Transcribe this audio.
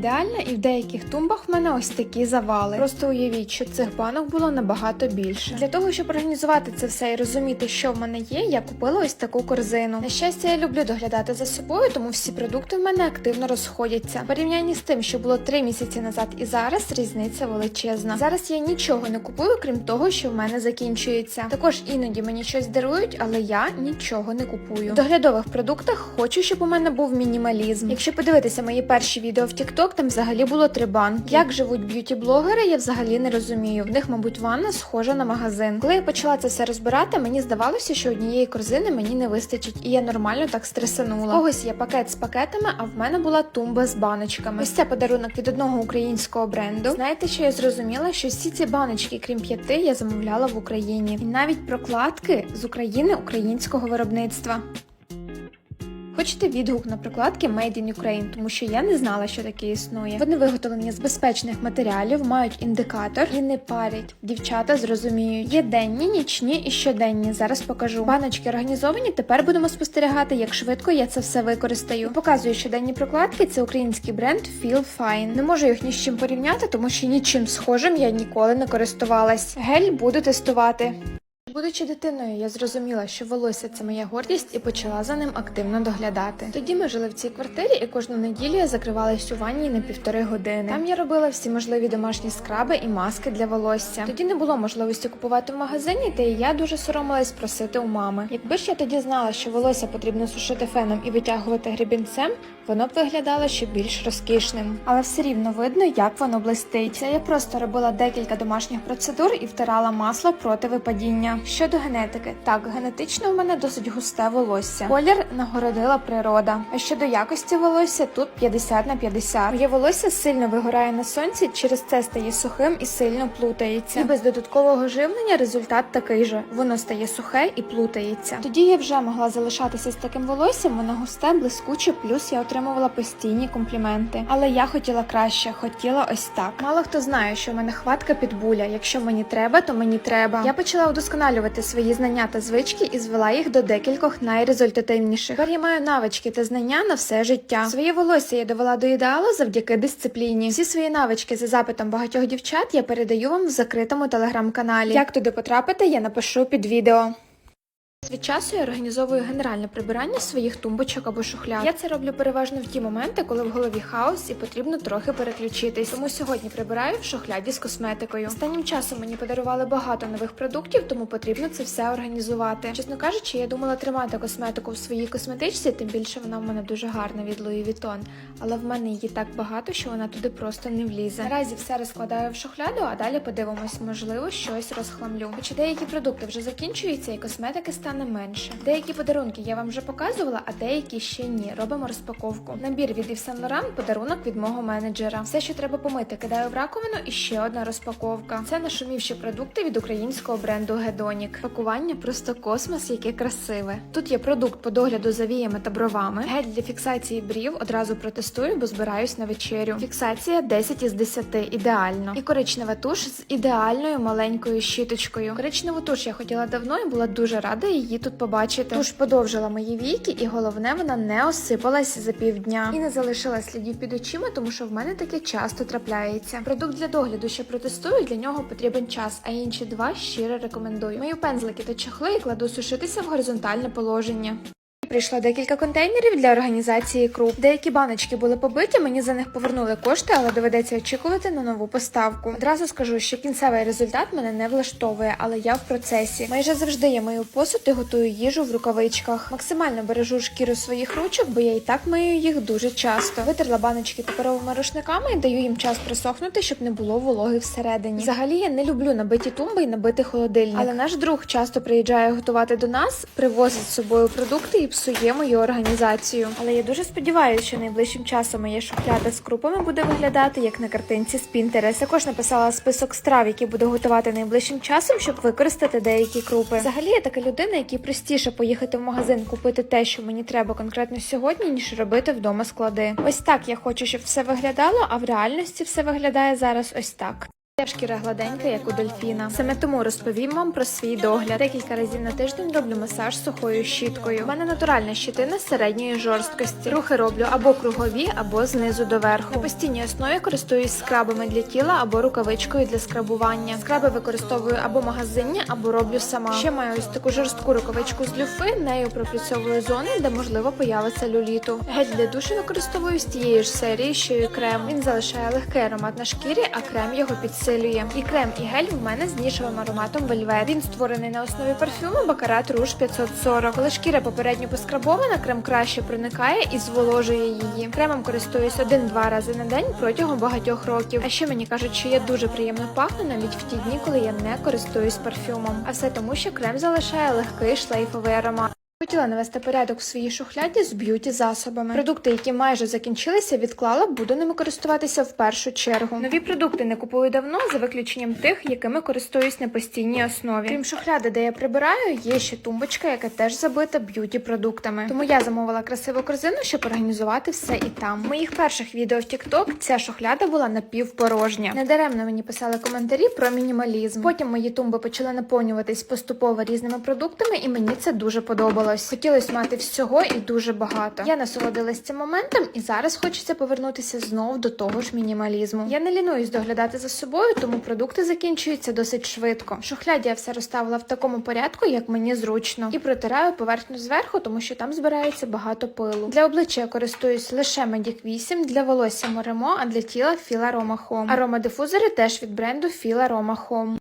ідеальна, і в деяких тумбах в мене ось такі завали. Просто уявіть, що цих банок було набагато більше. Для того, щоб організувати це все і розуміти, що в мене є, я купила ось таку корзину. На щастя, я люблю доглядати за собою, тому всі продукти в мене активно розходяться. В порівнянні з тим, що було три місяці назад і зараз, різниця величезна. Зараз я нічого не купую, крім того, що в мене закінчується. Також іноді мені щось дарують, але я нічого не купую. В доглядових продуктах хочу, щоб у мене був мінімалізм. Якщо подивитися мої перші відео в TikTok, там взагалі було три банки. Як живуть б'юті-блогери, я взагалі не розумію. В них, мабуть, ванна схожа на магазин. Коли я почала це все розбирати, мені здавалося, що однієї корзини мені не вистачить, і я нормально так стресанула. Когось є пакет з пакетами, а в мене була тумба з баночками. Ось це подарунок від одного українського бренду. Знаєте, що я зрозуміла, що всі ці баночки, крім п'яти, я замовляла в Україні, і навіть прокладки з України українського виробництва. Хочете відгук на прокладки Made in Ukraine, тому що я не знала, що таке існує. Вони виготовлені з безпечних матеріалів, мають індикатор і не парять. Дівчата зрозуміють. Є денні, нічні і щоденні. Зараз покажу. Баночки організовані. Тепер будемо спостерігати, як швидко я це все використаю. Показую щоденні прокладки. Це український бренд Feel Fine. Не можу їх ні з чим порівняти, тому що нічим схожим я ніколи не користувалась. Гель буду тестувати. Будучи дитиною, я зрозуміла, що волосся це моя гордість і почала за ним активно доглядати. Тоді ми жили в цій квартирі, і кожну неділю я закривалась у ванні на півтори години. Там я робила всі можливі домашні скраби і маски для волосся. Тоді не було можливості купувати в магазині, та і я дуже соромилась просити у мами. Якби ж я тоді знала, що волосся потрібно сушити феном і витягувати гребінцем, воно б виглядало ще більш розкішним. Але все рівно видно, як воно блистить. Це я просто робила декілька домашніх процедур і втирала масло проти випадіння. Щодо генетики, так генетично в мене досить густе волосся. Колір нагородила природа. А щодо якості волосся, тут 50 на 50. Моє волосся сильно вигорає на сонці, через це стає сухим і сильно плутається. І без додаткового живлення результат такий же: воно стає сухе і плутається. Тоді я вже могла залишатися з таким волоссям, воно густе, блискуче, плюс я отримувала постійні компліменти. Але я хотіла краще, хотіла ось так. Мало хто знає, що в мене хватка підбуля. Якщо мені треба, то мені треба. Я почала удосконалювати свої знання та звички і звела їх до декількох найрезультативніших. Тепер я маю навички та знання на все життя. Своє волосся я довела до ідеалу завдяки дисципліні. Всі свої навички за запитом багатьох дівчат я передаю вам в закритому телеграм-каналі. Як туди потрапити, я напишу під відео. Від часу я організовую генеральне прибирання своїх тумбочок або шухляд. Я це роблю переважно в ті моменти, коли в голові хаос і потрібно трохи переключитись. Тому сьогодні прибираю в шухляді з косметикою. Останнім часом мені подарували багато нових продуктів, тому потрібно це все організувати. Чесно кажучи, я думала тримати косметику в своїй косметичці, тим більше вона в мене дуже гарна від Louis Vuitton. Але в мене її так багато, що вона туди просто не влізе. Наразі все розкладаю в шухляду, а далі подивимось, можливо, щось розхламлю. Хоча деякі продукти вже закінчуються, і косметики стане менше. Деякі подарунки я вам вже показувала, а деякі ще ні. Робимо розпаковку. Набір від Yves Saint Laurent, подарунок від мого менеджера. Все, що треба помити, кидаю в раковину і ще одна розпаковка. Це нашумівші продукти від українського бренду Гедонік. Пакування просто космос, яке красиве. Тут є продукт по догляду за віями та бровами. Гель для фіксації брів одразу протестую, бо збираюсь на вечерю. Фіксація 10 із 10, ідеально. І коричнева туш з ідеальною маленькою щіточкою. Коричневу туш я хотіла давно і була дуже рада її тут побачити. Туш подовжила мої віки, і головне, вона не осипалась за півдня і не залишила слідів під очима, тому що в мене таке часто трапляється. Продукт для догляду ще протестую. Для нього потрібен час, а інші два щиро рекомендую. Мою пензлики та чохли і кладу сушитися в горизонтальне положення. Прийшло декілька контейнерів для організації круп. Деякі баночки були побиті, мені за них повернули кошти, але доведеться очікувати на нову поставку. Одразу скажу, що кінцевий результат мене не влаштовує, але я в процесі. Майже завжди я мию посуд і готую їжу в рукавичках. Максимально бережу шкіру своїх ручок, бо я і так мию їх дуже часто. Витерла баночки паперовими рушниками і даю їм час просохнути, щоб не було вологи всередині. Взагалі я не люблю набиті тумби і набити холодильник. Але наш друг часто приїжджає готувати до нас, привозить з собою продукти і псує мою організацію. Але я дуже сподіваюся, що найближчим часом моя шухляда з крупами буде виглядати як на картинці з Pinterest. Також написала список страв, які буду готувати найближчим часом, щоб використати деякі крупи. Взагалі я така людина, якій простіше поїхати в магазин купити те, що мені треба конкретно сьогодні, ніж робити вдома склади. Ось так я хочу, щоб все виглядало, а в реальності все виглядає зараз ось так. Шкіра гладенька, як у дельфіна. Саме тому розповім вам про свій догляд. Декілька разів на тиждень роблю масаж сухою щіткою. У мене натуральна щитина середньої жорсткості. Рухи роблю або кругові, або знизу до верху. На постійній основі користуюсь скрабами для тіла або рукавичкою для скрабування. Скраби використовую або магазині, або роблю сама. Ще маю ось таку жорстку рукавичку з люфи. Нею пропрацьовую зони, де можливо появиться люліту. Гель для душу використовую з тієї ж серії, що і крем. Він залишає легкий аромат на шкірі, а крем його підсилює. І крем, і гель в мене з нішевим ароматом вельвет. Він створений на основі парфюму Бакарат Руж 540. Коли шкіра попередньо поскрабована, крем краще проникає і зволожує її. Кремом користуюсь один-два рази на день протягом багатьох років. А ще мені кажуть, що я дуже приємно пахну навіть в ті дні, коли я не користуюсь парфюмом. А все тому, що крем залишає легкий шлейфовий аромат. Хотіла навести порядок в своїй шухляді з б'юті засобами. Продукти, які майже закінчилися, відклала, буду ними користуватися в першу чергу. Нові продукти не купую давно, за виключенням тих, якими користуюсь на постійній основі. Крім шухляди, де я прибираю, є ще тумбочка, яка теж забита б'юті продуктами. Тому я замовила красиву корзину, щоб організувати все і там. В моїх перших відео в TikTok ця шухляда була напівпорожня. Недаремно мені писали коментарі про мінімалізм. Потім мої тумби почали наповнюватись поступово різними продуктами, і мені це дуже подобалось. Хотілося мати всього і дуже багато. Я насолодилась цим моментом, і зараз хочеться повернутися знов до того ж мінімалізму. Я не лінуюсь доглядати за собою, тому продукти закінчуються досить швидко. В шухляді я все розставила в такому порядку, як мені зручно, і протираю поверхню зверху, тому що там збирається багато пилу. Для обличчя я користуюсь лише Medic 8, для волосся Moremo, а для тіла Fila Roma Home. Аромадифузори теж від бренду Fila Roma Home.